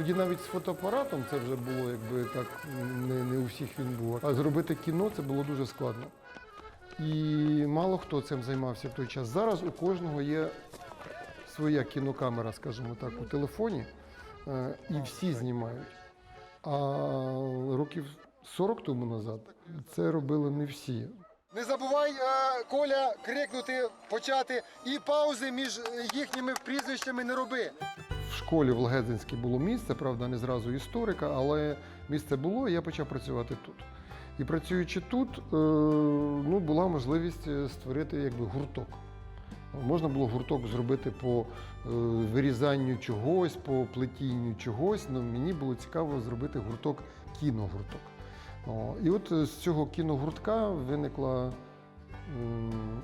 Тоді навіть з фотоапаратом це вже було, якби так не, не у всіх він був. А зробити кіно це було дуже складно. І мало хто цим займався в той час. Зараз у кожного є своя кінокамера, скажімо так, у телефоні, е, і всі знімають. А років 40 тому назад це робили не всі. Не забувай, е, Коля, крикнути, почати і паузи між їхніми прізвищами не роби. В школі в Легезинській було місце, правда, не зразу історика, але місце було, і я почав працювати тут. І працюючи тут, е, ну, була можливість е, створити якби гурток. Можна було гурток зробити по е, вирізанню чогось, по плетінню чогось. але мені було цікаво зробити гурток кіногурток. І от з цього кіногуртка виникла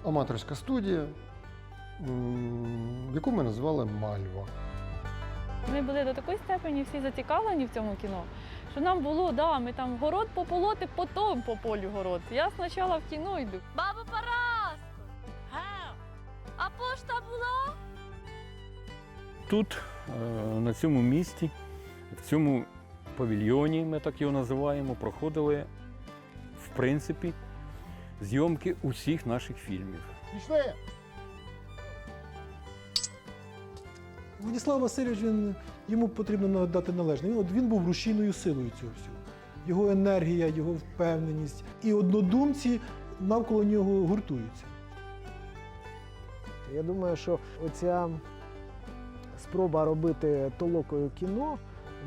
аматорська студія, яку ми назвали Мальва. Ми були до такої степені всі зацікавлені в цьому кіно, що нам було, да, ми там город пополоти, потім по полю город. Я спочатку в кіно йду. Баба Параско! А пошта була? Тут, е, на цьому місці, в цьому павільйоні, ми так його називаємо, проходили, в принципі, зйомки усіх наших фільмів. Пішли! Владислав Васильович, він, йому потрібно надати належне. Він, от він був рушійною силою цього всього. Його енергія, його впевненість. І однодумці навколо нього гуртуються. Я думаю, що оця спроба робити толокою кіно,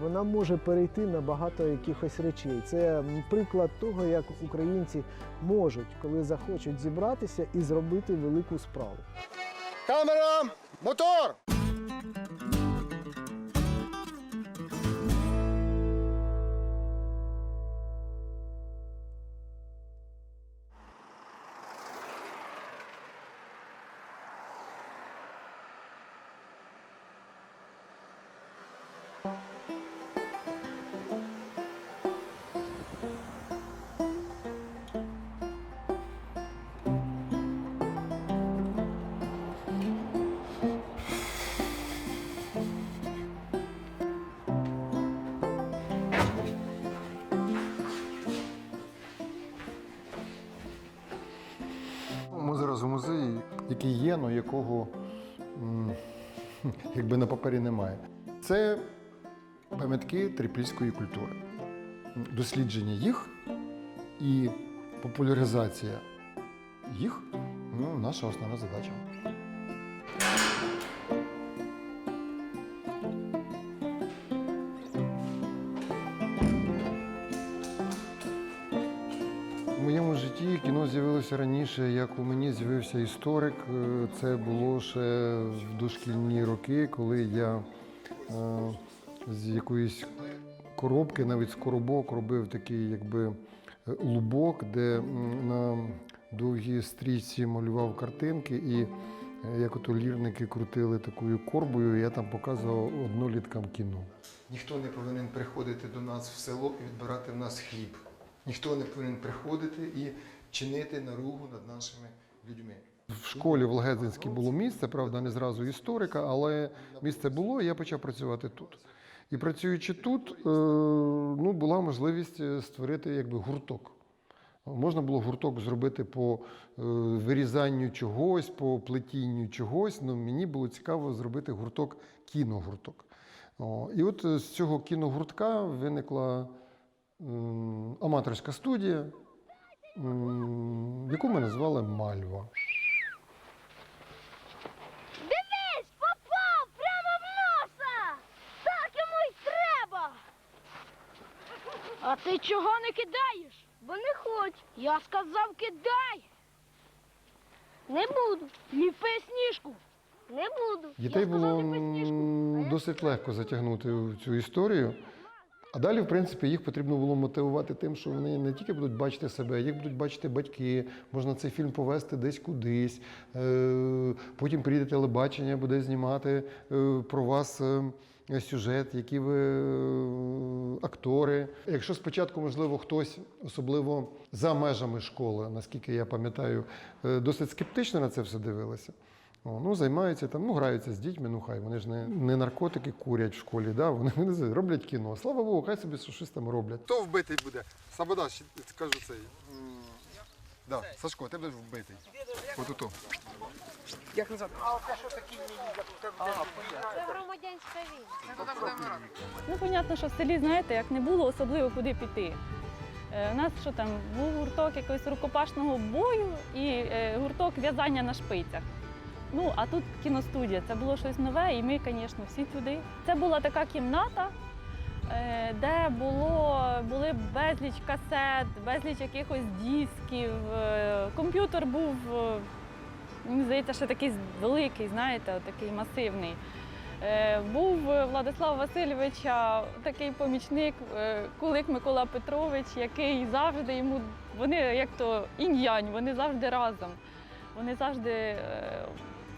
вона може перейти на багато якихось речей. Це приклад того, як українці можуть, коли захочуть зібратися і зробити велику справу. Камера! Мотор! Зараз музеї, який є, але якого якби на папері немає. Це пам'ятки трипільської культури. Дослідження їх і популяризація їх ну, наша основна задача. Кіно раніше, як у мені з'явився історик. Е, Це було ще в дошкільні роки, коли я е, з якоїсь коробки, навіть з коробок, робив такий якби е, лубок, де на довгій стрічці малював картинки і. Як ото лірники крутили такою корбою, я там показував одноліткам кіно. Ніхто не повинен приходити до нас в село і відбирати в нас хліб. Ніхто не повинен приходити і чинити наругу над нашими людьми. В школі в Легезинській було місце, правда, не зразу історика, але місце було, і я почав працювати тут. І працюючи тут, е, ну, була можливість е, створити якби гурток. Можна було гурток зробити по е, вирізанню чогось, по плетінню чогось. але мені було цікаво зробити гурток кіногурток. І от з цього кіногуртка виникла аматорська студія, яку ми назвали Мальва. Дивись, попав прямо в носа! Так йому й треба! А ти чого не кидаєш? Бо не хоч. Я сказав, кидай! Не буду. Ліпи сніжку. Не буду. Дітей Я сказав, було ліпи сніжку. м, досить легко затягнути в цю історію. А далі, в принципі, їх потрібно було мотивувати тим, що вони не тільки будуть бачити себе, їх будуть бачити батьки. Можна цей фільм повести десь кудись. Е, Потім прийде телебачення, буде знімати е, про вас е, сюжет, які ви актори. Якщо спочатку, можливо, хтось, особливо за межами школи, наскільки я пам'ятаю, досить скептично на це все дивилися. О, ну, займаються там, ну, граються з дітьми, ну хай. Вони ж не, не наркотики курять в школі, да? вони, вони роблять кіно. Слава Богу, хай собі щось там роблять. Хто вбитий буде? Сабода, ще скажу цей. Да, Сашко, ти будеш вбитий. От ото. Це громадянська війна. Ну, понятно, що в селі, знаєте, як не було особливо куди піти. Е, У нас що там був гурток якогось рукопашного бою і е, гурток в'язання на шпицях. Ну, а тут кіностудія, це було щось нове, і ми, звісно, всі туди. Це була така кімната, е, де було, були безліч касет, безліч якихось дисків. е, Комп'ютер був, е, мені здається, що такий великий, знаєте, такий масивний. Був у Владислава Васильовича такий помічник, Кулик Микола Петрович, який завжди йому, вони як то інь-янь, вони завжди разом. Вони завжди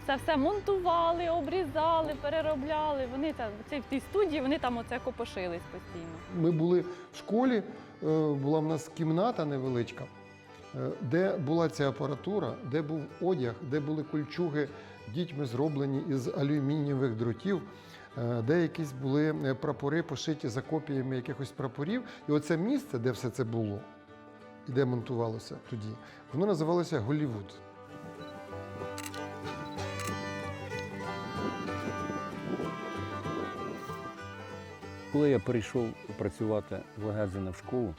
це все монтували, обрізали, переробляли. Вони там це в тій студії, вони там оце копошились постійно. Ми були в школі, е, була в нас кімната невеличка, е, де була ця апаратура, де був одяг, де були кольчуги дітьми зроблені із алюмінієвих дротів, е, де якісь були прапори пошиті за копіями якихось прапорів. І оце місце, де все це було, і де монтувалося тоді, воно називалося Голівуд. Коли я перейшов працювати в Легедзине в школу,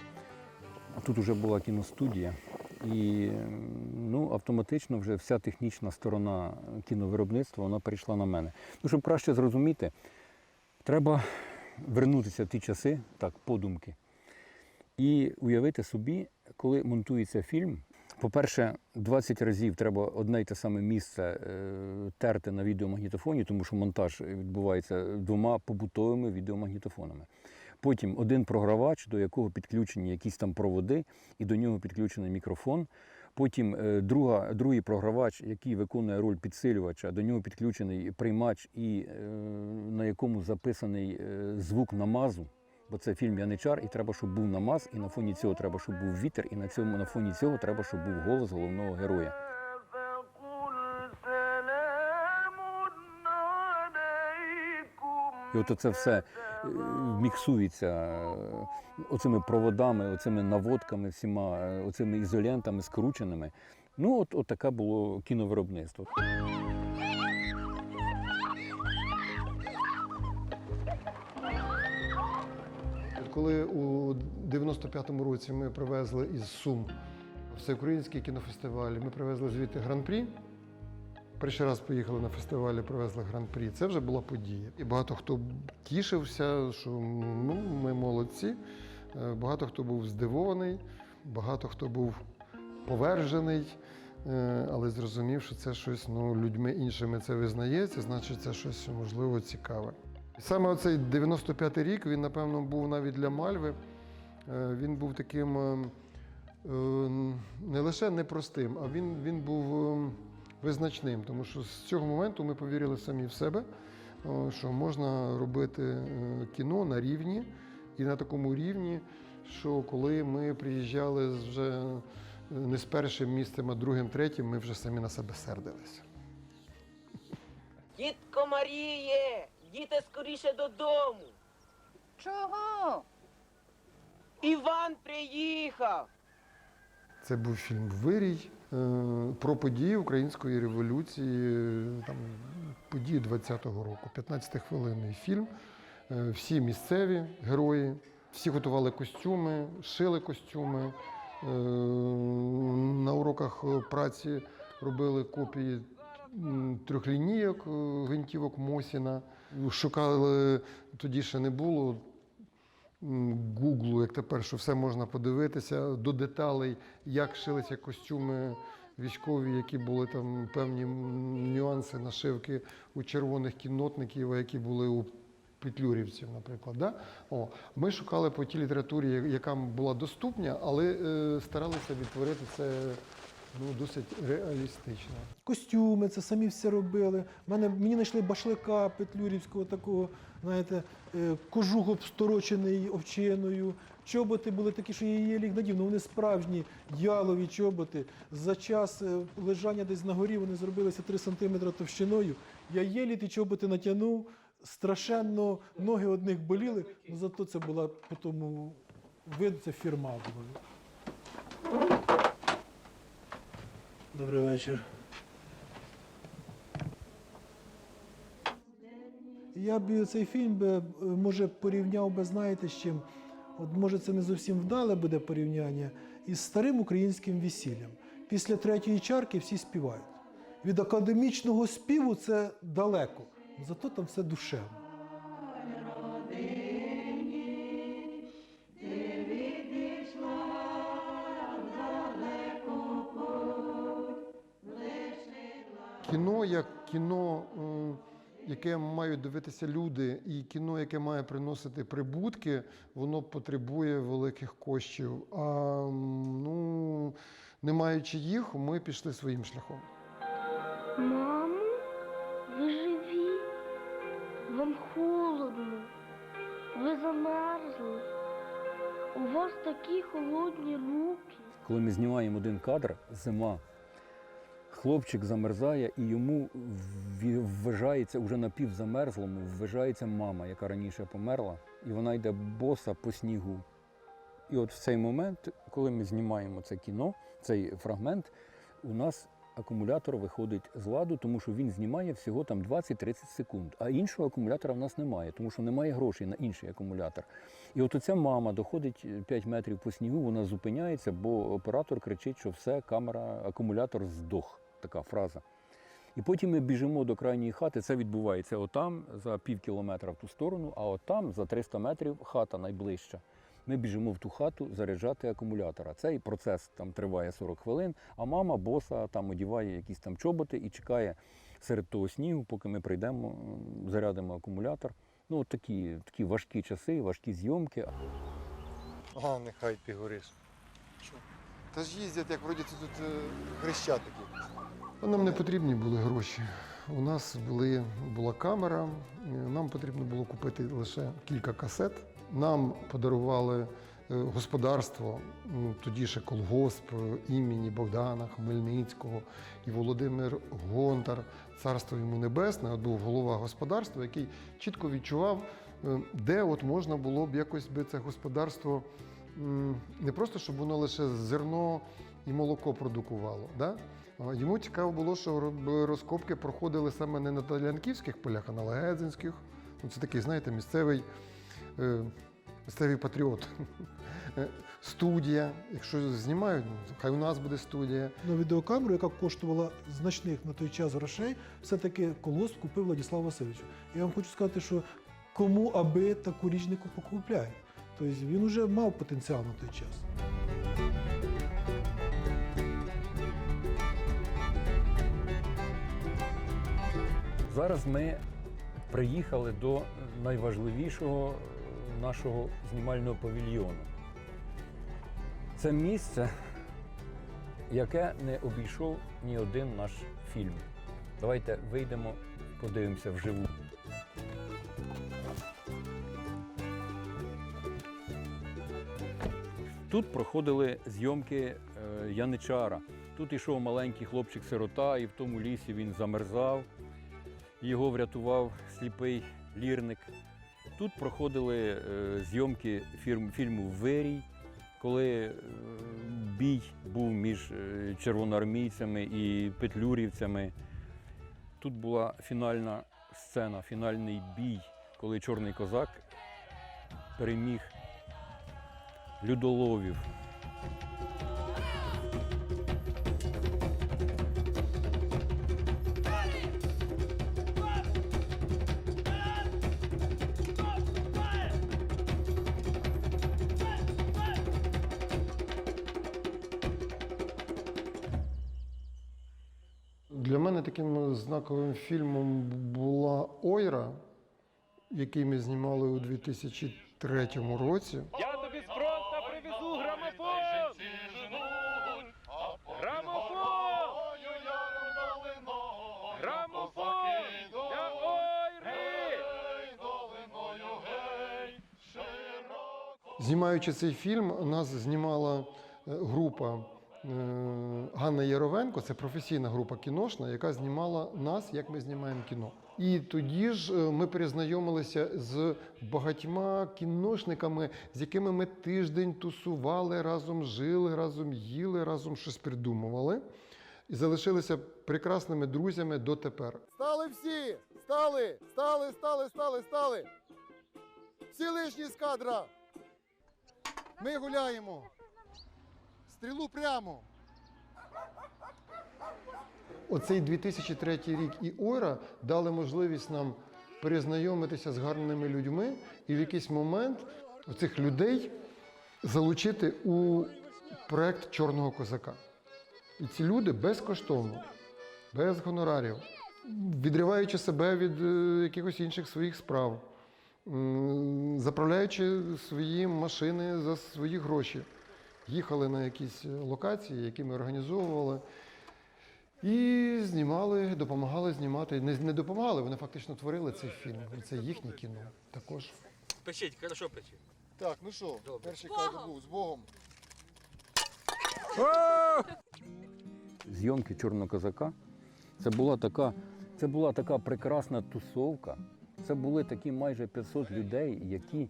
тут вже була кіностудія, і ну, автоматично вже вся технічна сторона кіновиробництва вона перейшла на мене. Ну, щоб краще зрозуміти, треба вернутися в ті часи, так, подумки, і уявити собі, коли монтується фільм. По-перше, 20 разів треба одне й те саме місце е, терти на відеомагнітофоні, тому що монтаж відбувається двома побутовими відеомагнітофонами. Потім один програвач, до якого підключені якісь там проводи, і до нього підключений мікрофон. Потім е, друга, другий програвач, який виконує роль підсилювача, до нього підключений приймач, і е, на якому записаний звук намазу. Бо це фільм Яничар, і треба, щоб був намаз, і на фоні цього треба, щоб був вітер, і на цьому на фоні цього треба, щоб був голос головного героя. І от це все е, міксується е, оцими проводами, оцими наводками, всіма, е, оцими ізолентами скрученими. Ну, от, от таке було кіновиробництво. Коли у 95-му році ми привезли із Сум всеукраїнський кінофестиваль, ми привезли звідти гран-прі. Перший раз поїхали на фестивалі, привезли гран-прі. Це вже була подія. І багато хто тішився, що ну, ми молодці. Е, Багато хто був здивований, багато хто був повержений, е, але зрозумів, що це щось ну, людьми іншими це визнається, значить, це щось можливо цікаве. Саме оцей 95-й рік він, напевно, був навіть для Мальви. Е, Він був таким е, е, не лише непростим, а він, він був визначним, тому що з цього моменту ми повірили самі в себе, що можна робити кіно на рівні і на такому рівні, що коли ми приїжджали вже не з першим місцем, а другим, третім, ми вже самі на себе сердилися. Дітко Маріє, діти скоріше додому. Чого? Іван приїхав. Це був фільм Вирій е, про події української революції, е, там, події 20-го року. 15-хвилинний фільм. Е, Всі місцеві герої, всі готували костюми, шили костюми. На уроках праці робили копії м, трьохлінійок, гвинтівок Мосіна. Шукали, тоді ще не було Гуглу, як тепер, що все можна подивитися до деталей, як шилися костюми військові, які були там певні нюанси нашивки у червоних кіннотників, які були у петлюрівців, наприклад. Да? О, ми шукали по тій літературі, яка була доступна, але е, старалися відтворити це ну, досить реалістична. Костюми, це самі все робили. Мене, мені знайшли башлика петлюрівського такого, знаєте, е, кожух обсторочений овчиною. Чоботи були такі, що я її ліг надів. Ну вони справжні ялові чоботи. За час е, лежання десь на горі вони зробилися 3 см товщиною. Я єлі ті чоботи натягнув, страшенно ноги одних боліли, ну зато це була по тому виду, це фірма була. Добрий вечір. Я б цей фільм би, може порівняв би, знаєте, з чим? От може це не зовсім вдале буде порівняння із старим українським весіллям. Після третьої чарки всі співають. Від академічного співу це далеко, зато там все душевно. Кіно як кіно, яке мають дивитися люди, і кіно, яке має приносити прибутки, воно потребує великих коштів. А ну, не маючи їх, ми пішли своїм шляхом. Мамо, ви живі? Вам холодно. Ви замерзли. У вас такі холодні руки. Коли ми знімаємо один кадр, зима, хлопчик замерзає, і йому вважається уже напівзамерзлому, вважається мама, яка раніше померла, і вона йде боса по снігу. І от в цей момент, коли ми знімаємо це кіно, цей фрагмент, у нас акумулятор виходить з ладу, тому що він знімає всього там 20-30 секунд. А іншого акумулятора в нас немає, тому що немає грошей на інший акумулятор. І от оця мама доходить 5 метрів по снігу, вона зупиняється, бо оператор кричить, що все, камера, акумулятор здох. Така фраза. І потім ми біжимо до крайньої хати. Це відбувається отам, за пів кілометра в ту сторону, а отам, за 300 метрів, хата найближча. Ми біжимо в ту хату заряджати акумулятора. Цей процес там триває 40 хвилин, а мама боса там одіває якісь там чоботи і чекає серед того снігу, поки ми прийдемо, зарядимо акумулятор. Ну, от такі, такі важкі часи, важкі зйомки. Ага, нехай пігориш. Та ж їздять, як вроді тут е, хрещатики. Нам не потрібні були гроші. У нас були, була камера, нам потрібно було купити лише кілька касет. Нам подарували е, господарство, ну, тоді ще колгосп імені Богдана Хмельницького і Володимир Гонтар, царство йому небесне, от був голова господарства, який чітко відчував, е, де от можна було б якось би це господарство не просто, щоб воно лише зерно і молоко продукувало. Да? Йому цікаво було, що розкопки проходили саме не на Талянківських полях, а на Легедзинських. Ну, це такий, знаєте, місцевий, е, місцевий патріот. Е, Студія. Якщо знімають, ну, хай у нас буде студія. На відеокамеру, яка коштувала значних на той час грошей, все-таки колосп купив Владислав Васильович. Я вам хочу сказати, що кому аби таку річ не покупляє. Тобто він вже мав потенціал на той час. Зараз ми приїхали до найважливішого е, нашого знімального павільйону. Це місце, яке не обійшов ні один наш фільм. Давайте вийдемо, подивимося вживу. Тут проходили зйомки е, Яничара. Тут йшов маленький хлопчик-сирота, і в тому лісі він замерзав. Його врятував сліпий лірник. Тут проходили е, зйомки фільму Вирій, коли е, бій був між е, червоноармійцями і петлюрівцями. Тут була фінальна сцена, фінальний бій, коли чорний козак переміг людоловів. знаковим фільмом була Ойра, який ми знімали у 2003 році. Я тобі з привезу грамофон! Грамофон! Грамофон! Я Ойри! Знімаючи цей фільм, нас знімала е, група. Ганна Яровенко, це професійна група кіношна, яка знімала нас, як ми знімаємо кіно. І тоді ж е, ми перезнайомилися з багатьма кіношниками, з якими ми тиждень тусували, разом жили, разом їли, разом щось придумували. І залишилися прекрасними друзями дотепер. Стали всі! Стали! Стали, стали, стали, стали! Всі лишні з кадра! Ми гуляємо! Стрілу прямо! Оцей 2003 рік і Ойра дали можливість нам перезнайомитися з гарними людьми і в якийсь момент оцих людей залучити у проект Чорного козака. І ці люди безкоштовно, без гонорарів, відриваючи себе від е, якихось інших своїх справ, заправляючи свої машини за свої гроші, їхали на якісь локації, які ми організовували. І знімали, допомагали знімати. Не, не допомагали, вони фактично творили цей фільм. І Це їхнє кіно також. Печіть, хорошо печіть. Так, ну що, перший кадр був з Богом. зйомки Чорного козака. Це була така, це була така прекрасна тусовка. Це були такі майже 500 людей, які,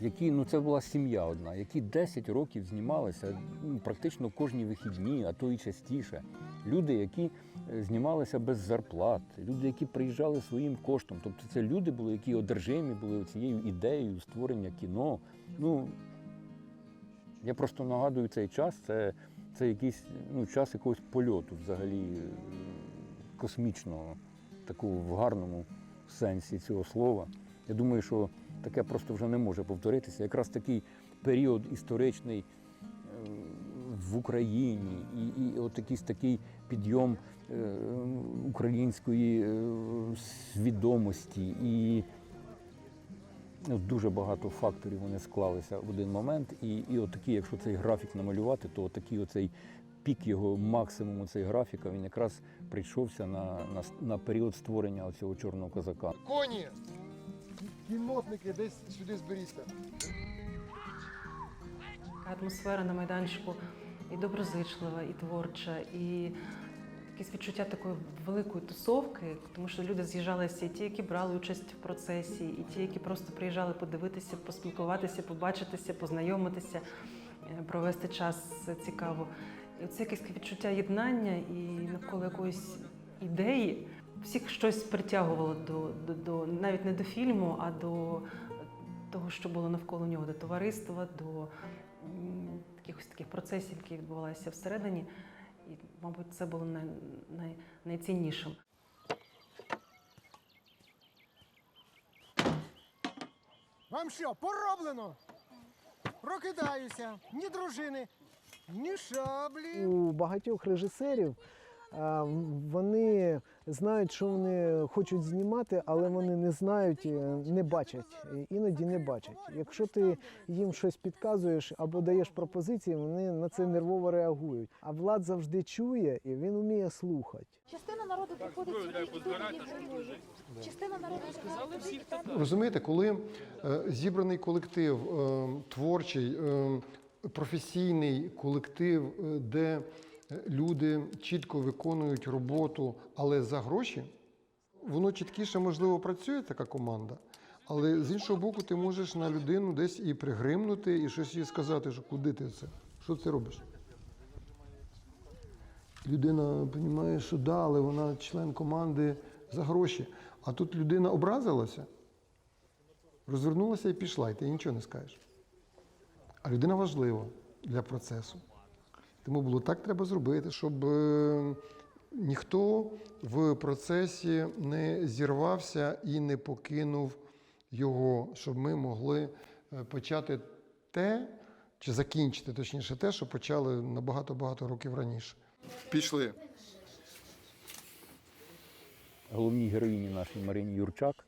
які ну це була сім'я одна, які 10 років знімалися ну, практично кожні вихідні, а то і частіше. Люди, які е, знімалися без зарплат, люди, які приїжджали своїм коштом. Тобто це люди були, які одержимі були цією ідеєю створення кіно. Ну, я просто нагадую цей час, це, це якийсь ну, час якогось польоту взагалі е, космічного, такого в гарному сенсі цього слова. Я думаю, що таке просто вже не може повторитися. Якраз такий період історичний е, в Україні, і, і от якийсь такий підйом е, української е, свідомості. І ну, дуже багато факторів вони склалися в один момент. І, і от такий, якщо цей графік намалювати, то такий оцей пік його максимуму цей графіка, він якраз прийшовся на, на, на період створення цього чорного козака. Коні! Кіннотники, десь сюди зберіться. Атмосфера на майданчику і доброзичлива, і творча, і якесь відчуття такої великої тусовки, тому що люди з'їжджалися і ті, які брали участь в процесі, і ті, які просто приїжджали подивитися, поспілкуватися, побачитися, познайомитися, е, провести час цікаво. І це якесь відчуття єднання і навколо якоїсь ідеї. Всіх щось притягувало до, до, до навіть не до фільму, а до того, що було навколо нього, до товариства, до якихось таких процесів, які відбувалися всередині. І, мабуть, це було най, най, найціннішим. Вам що, пороблено? Прокидаюся, ні дружини, ні шаблі. У багатьох режисерів вони знають, що вони хочуть знімати, але вони не знають, не бачать, іноді не бачать. Якщо ти їм щось підказуєш або даєш пропозиції, вони на це нервово реагують. А влад завжди чує і він вміє слухати. Частина народу приходить частина народу приходить сюди, Розумієте, коли е, зібраний колектив, е, творчий, е, професійний колектив, де люди чітко виконують роботу, але за гроші, воно чіткіше, можливо, працює така команда. Але з іншого боку, ти можеш на людину десь і пригримнути, і щось їй сказати, що куди ти це? Що ти робиш? Людина розуміє, що да, але вона член команди за гроші. А тут людина образилася, розвернулася і пішла, і ти нічого не скажеш. А людина важлива для процесу. Тому було так треба зробити, щоб е, ніхто в процесі не зірвався і не покинув його, щоб ми могли е, почати те, чи закінчити точніше те, що почали набагато-багато років раніше. Пішли. головній героїні нашій Марині Юрчак.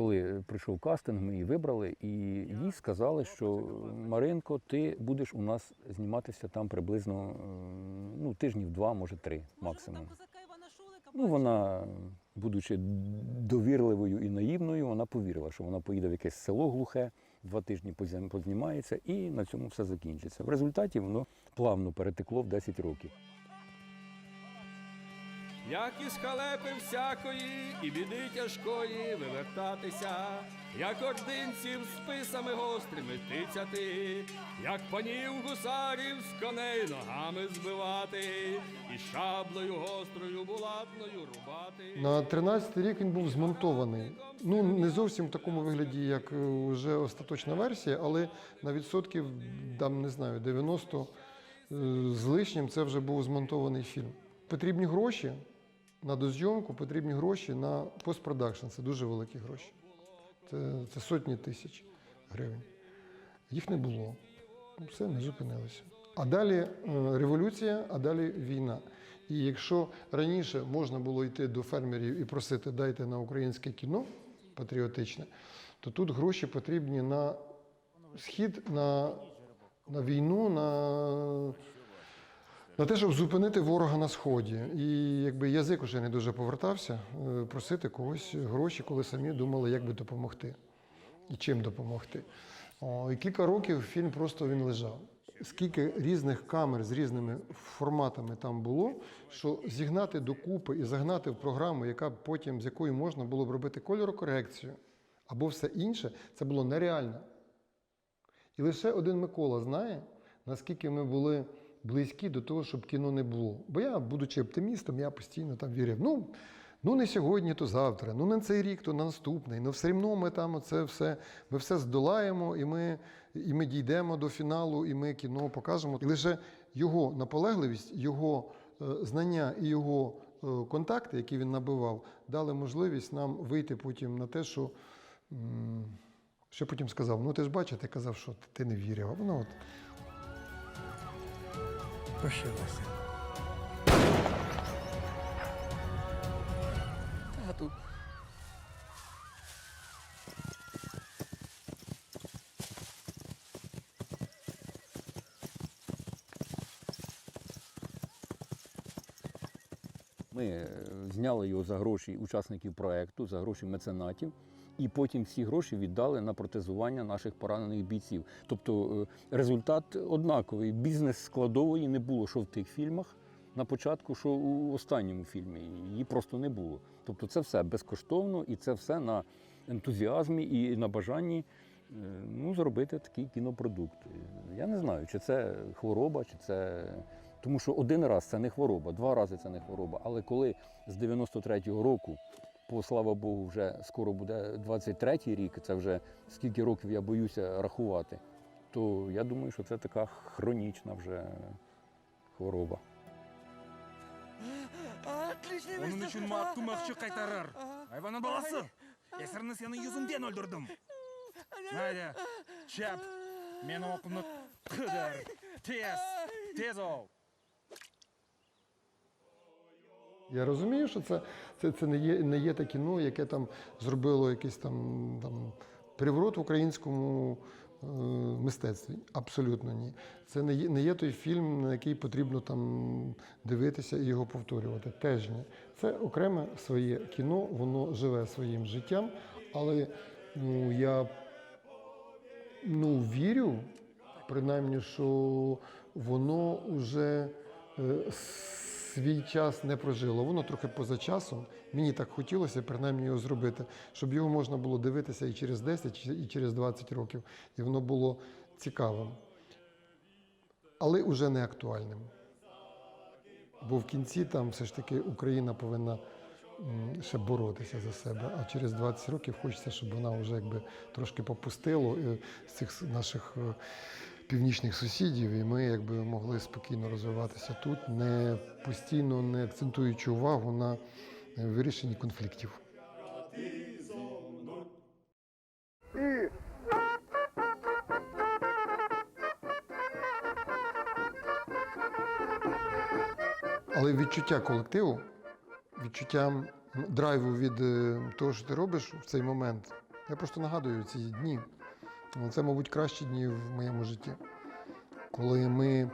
Коли прийшов кастинг, ми її вибрали, і їй сказали, що Маринко, ти будеш у нас зніматися там приблизно е, ну, тижнів два, може три максимум. Ну, вона, будучи довірливою і наївною, вона повірила, що вона поїде в якесь село глухе, два тижні познімається і на цьому все закінчиться. В результаті воно плавно перетекло в 10 років. Як із халепи всякої і біди тяжкої вивертатися, як ординців списами гострими тицяти, як панів гусарів з коней ногами збивати, і шаблею гострою булатною рубати. На 13-й рік він був змонтований. Ну, не зовсім в такому вигляді, як е, вже остаточна версія, але на відсотків, там, не знаю, 90 е, з лишнім це вже був змонтований фільм. Потрібні гроші на дозйомку, потрібні гроші на постпродакшн. Це дуже великі гроші. Це, це сотні тисяч гривень. Їх не було. Все, ми зупинилися. А далі е, революція, а далі війна. І якщо раніше можна було йти до фермерів і просити дайте на українське кіно патріотичне, то тут гроші потрібні на схід, на, на війну, на, на те, щоб зупинити ворога на сході. І якби язик уже не дуже повертався е, просити когось гроші, коли самі думали, як би допомогти і чим допомогти. О, і кілька років фільм просто він лежав. Скільки різних камер з різними форматами там було, що зігнати докупи і загнати в програму, яка потім з якою можна було б робити кольорокорекцію або все інше, це було нереально. І лише один Микола знає, наскільки ми були близькі до того, щоб кіно не було. Бо я, будучи оптимістом, я постійно там вірив. Ну, ну не сьогодні, то завтра, ну не цей рік, то на наступний. Ну все рівно ми там це все, ми все здолаємо, і ми, і ми дійдемо до фіналу, і ми кіно покажемо. І лише його наполегливість, його е, знання і його е, контакти, які він набивав, дали можливість нам вийти потім на те, що. Що потім сказав, ну ти ж бачиш, ти казав, що ти не вірив. Воно от Прощалася. Тату. Ми е, зняли його за гроші учасників проекту, за гроші меценатів, і потім всі гроші віддали на протезування наших поранених бійців. Тобто е, результат однаковий. Бізнес складової не було, що в тих фільмах на початку, що у останньому фільмі. Її просто не було. Тобто це все безкоштовно і це все на ентузіазмі і на бажанні е, ну, зробити такий кінопродукт. Я не знаю, чи це хвороба, чи це. Тому що один раз це не хвороба, два рази це не хвороба. Але коли з 93-го року, по слава Богу, вже скоро буде 23-й рік, це вже скільки років я боюся рахувати, то я думаю, що це така хронічна вже хвороба. Onun için mahkum akçı kaytarır. Hayvanın balası. Esirini senin yüzünden öldürdüm. Haydi çap. Meni okunu kıdır. Tez. Tez ol. Я розумію, що це, це, це не, є, не є те кіно, яке там зробило якийсь там, там переворот в українському е, мистецтві. Абсолютно ні. Це не є, не є той фільм, на який потрібно там дивитися і його повторювати. Теж ні. Це окреме своє кіно, воно живе своїм життям, але ну, я ну, вірю, принаймні, що воно вже е, свій час не прожило. Воно трохи поза часом. Мені так хотілося принаймні його зробити, щоб його можна було дивитися і через 10, і через 20 років. І воно було цікавим. Але вже не актуальним. Бо в кінці там все ж таки Україна повинна ще боротися за себе. А через 20 років хочеться, щоб вона вже якби трошки попустило е, з цих наших е, північних сусідів, і ми якби могли спокійно розвиватися тут, не постійно не акцентуючи увагу на е, вирішенні конфліктів. Але відчуття колективу, відчуття драйву від е, того, що ти робиш в цей момент. Я просто нагадую ці дні. Це, мабуть, кращі дні в моєму житті, коли ми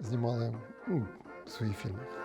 знімали ну, свої фільми.